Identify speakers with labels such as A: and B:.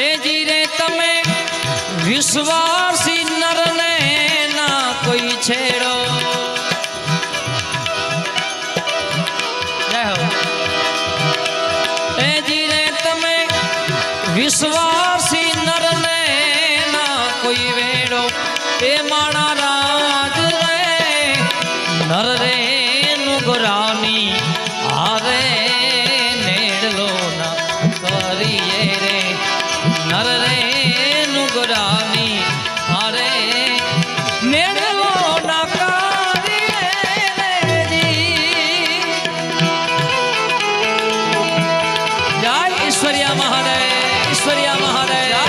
A: એ જીરે તમે વિશ્વાસી નરને ના કોઈ છેડો. એ જીરે તમે વિશ્વાસી નરને ના કોઈ વેડો. એ માણા રાજ રે, નર રે નુગરાની નર રે નુગરાની હારે મેળવો ઈશ્વરિયા મહારાજ ઈશ્વરિયા મહારાજ.